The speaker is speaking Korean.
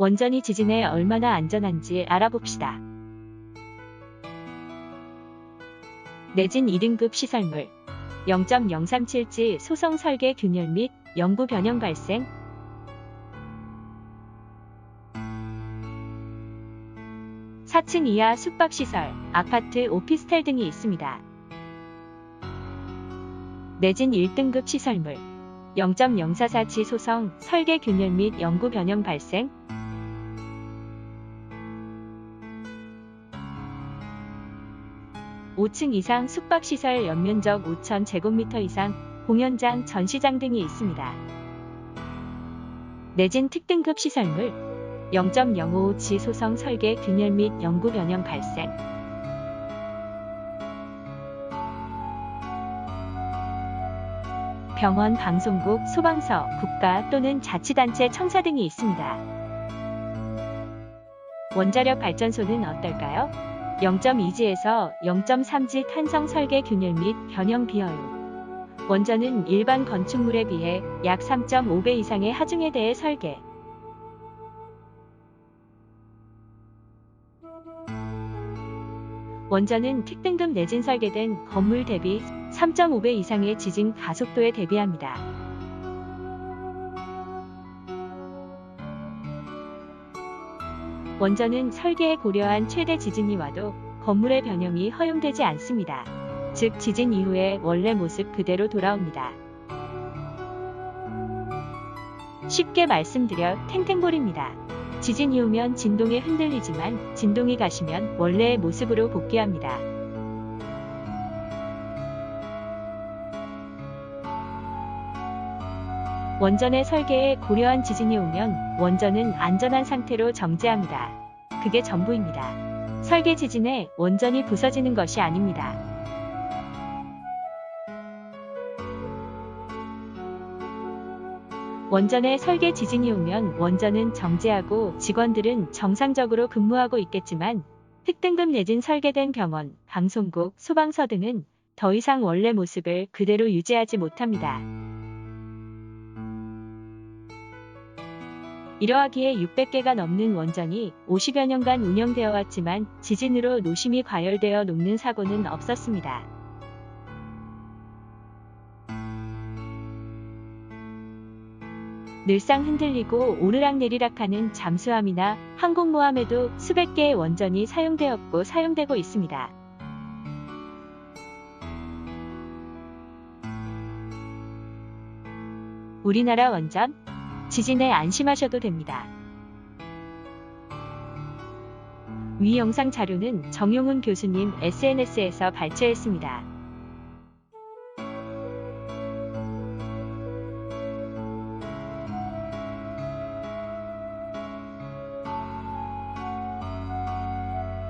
원전이 지진에 얼마나 안전한지 알아봅시다. 내진 2등급 시설물 0.037지 소성 설계 균열 및 영구 변형 발생 4층 이하 숙박시설, 아파트, 오피스텔 등이 있습니다. 내진 1등급 시설물 0.044지 소성, 설계 균열 및 영구 변형 발생 5층 이상 숙박시설 연면적 5,000제곱미터 이상 공연장, 전시장 등이 있습니다. 내진 특등급 시설물 0.055지 소성 설계 균열 및 영구 변형 발생 병원, 방송국, 소방서, 국가 또는 자치단체 청사 등이 있습니다. 원자력 발전소는 어떨까요? 0.2지에서 0.3지 탄성 설계 균열 및 변형 비효율. 원전은 일반 건축물에 비해 약 3.5배 이상의 하중에 대해 설계. 원전은 특등급 내진 설계된 건물 대비 3.5배 이상의 지진 가속도에 대비합니다. 원전은 설계에 고려한 최대 지진이 와도 건물의 변형이 허용되지 않습니다. 즉 지진 이후에 원래 모습 그대로 돌아옵니다. 쉽게 말씀드려 탱탱볼입니다. 지진이 오면 진동에 흔들리지만 진동이 가시면 원래의 모습으로 복귀합니다. 원전의 설계에 고려한 지진이 오면 원전은 안전한 상태로 정지합니다. 그게 전부입니다. 설계 지진에 원전이 부서지는 것이 아닙니다. 원전의 설계 지진이 오면 원전은 정지하고 직원들은 정상적으로 근무하고 있겠지만 특등급 내진 설계된 병원, 방송국, 소방서 등은 더 이상 원래 모습을 그대로 유지하지 못합니다. 이러하기에 600개가 넘는 원전이 50여 년간 운영되어 왔지만 지진으로 노심이 과열되어 녹는 사고는 없었습니다. 늘상 흔들리고 오르락내리락하는 잠수함이나 항공모함에도 수백 개의 원전이 사용되었고 사용되고 있습니다. 우리나라 원전 지진에 안심하셔도 됩니다. 위 영상 자료는 정용훈 교수님 SNS에서 발췌했습니다.